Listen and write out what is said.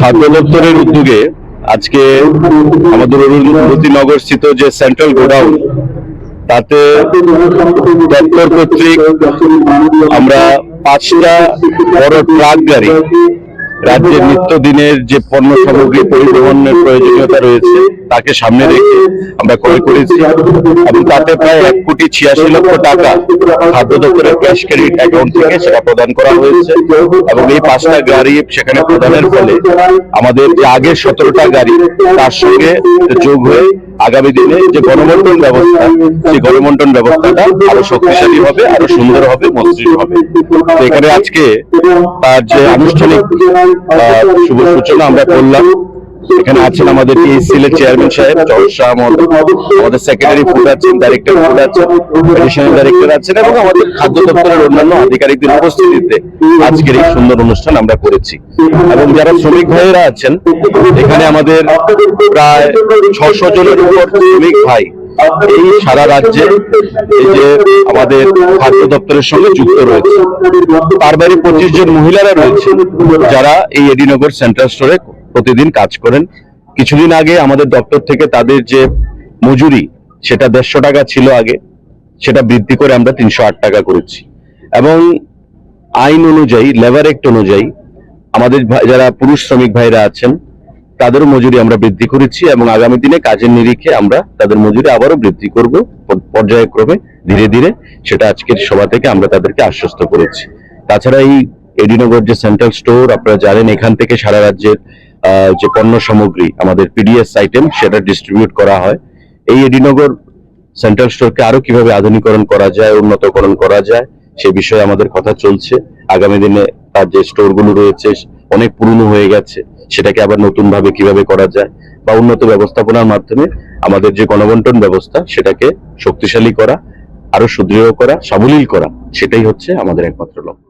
খাদ্য দপ্তরের উদ্যোগে আজকে আমাদের অরুণতিনগর স্থিত যে সেন্ট্রাল গোডাউন তাতে দপ্তর কর্তৃক আমরা পাঁচটা বড় ট্রাক গাড়ি রাজ্যের নিত্যদিনের যে পণ্য সামগ্রী পরিবহনের প্রয়োজনীয়তা রয়েছে তাকে সামনে রেখে আমরা ক্রয় করেছি। এবং তাতে প্রায় এক কোটি ছিয়াশি লক্ষ টাকা খাদ্য দপ্তরের ক্যাশ ক্রেডিট অ্যাকাউন্ট থেকে সেটা প্রদান করা হয়েছে। এবং এই পাঁচটা গাড়ি সেখানে প্রদানের ফলে আমাদের যে আগের সতেরোটা গাড়ি তার সঙ্গে যোগ হয়ে আগামী দিনে যে গণবন্টন ব্যবস্থা সেই গণবন্টন ব্যবস্থাটা আরও শক্তিশালী হবে আরও সুন্দর হবে মসৃণ হবে। এখানে আজকে তার যে আনুষ্ঠানিক শুভ সূচনা আমরা করলাম। এখানে আছেন আমাদের চেয়ারম্যান সাহেব আমাদের সেক্রেটারি ফুড আছেন ডাইরেক্টর ফুড আছেন এডিশনাল ডাইরেক্টর আছেন এবং আমাদের খাদ্য দপ্তরের অন্যান্য আধিকারিকদের উপস্থিতিতে আজকের এই সুন্দর অনুষ্ঠান আমরা করেছি। এবং যারা শ্রমিক ভাইয়েরা আছেন, এখানে আমাদের প্রায় ছশো জনের উপর শ্রমিক ভাই সারা রাজ্যে এই যে আমাদের খাদ্য দপ্তরের সঙ্গে যুক্ত রয়েছে, তার বাইরে পঁচিশ জন মহিলারা রয়েছে যারা এই এডিনগর সেন্ট্রাল স্টোরে প্রতিদিন কাজ করেন। কিছুদিন আগে আমাদের দপ্তর থেকে তাদের যে মজুরি, সেটা দেড়শো টাকা ছিল আগে, সেটা বৃদ্ধি করে আমরা তিনশো আট টাকা করেছি। এবং আইন অনুযায়ী, লেবার অ্যাক্ট অনুযায়ী আমাদের যারা পুরুষ শ্রমিক ভাইরা আছেন তাদেরও মজুরি আমরা বৃদ্ধি করেছি এবং আগামী দিনে কাজের নিরিখে আমরা তাদের মজুরি আবারও বৃদ্ধি করব পর্যায়ক্রমে, ধীরে ধীরে। সেটা আজকের সভা থেকে আমরা তাদেরকে আশ্বস্ত করেছি। তাছাড়া এই এডিনগর যে সেন্ট্রাল স্টোর, আপনারা জানেন এখান থেকে সারা রাজ্যের যে পণ্য সামগ্রী, আমাদের পিডিএস আইটেম, সেটা ডিস্ট্রিবিউট করা হয়। এই এডিনগর সেন্ট্রাল স্টোরকে আরও কীভাবে আধুনিকরণ করা যায়, উন্নতকরণ করা যায়, সে বিষয়ে আমাদের কথা চলছে। আগামী দিনে তার যে স্টোরগুলো রয়েছে, অনেক পুরনো হয়ে গেছে, সেটাকে আবার নতুন ভাবে কীভাবে করা যায় বা উন্নত ব্যবস্থাপনার মাধ্যমে আমাদের যে গণবন্টন ব্যবস্থা, সেটাকে শক্তিশালী করা আরও সুদৃঢ় করা, সাবলীল করা, সেটাই হচ্ছে আমাদের একমাত্র লক্ষ্য।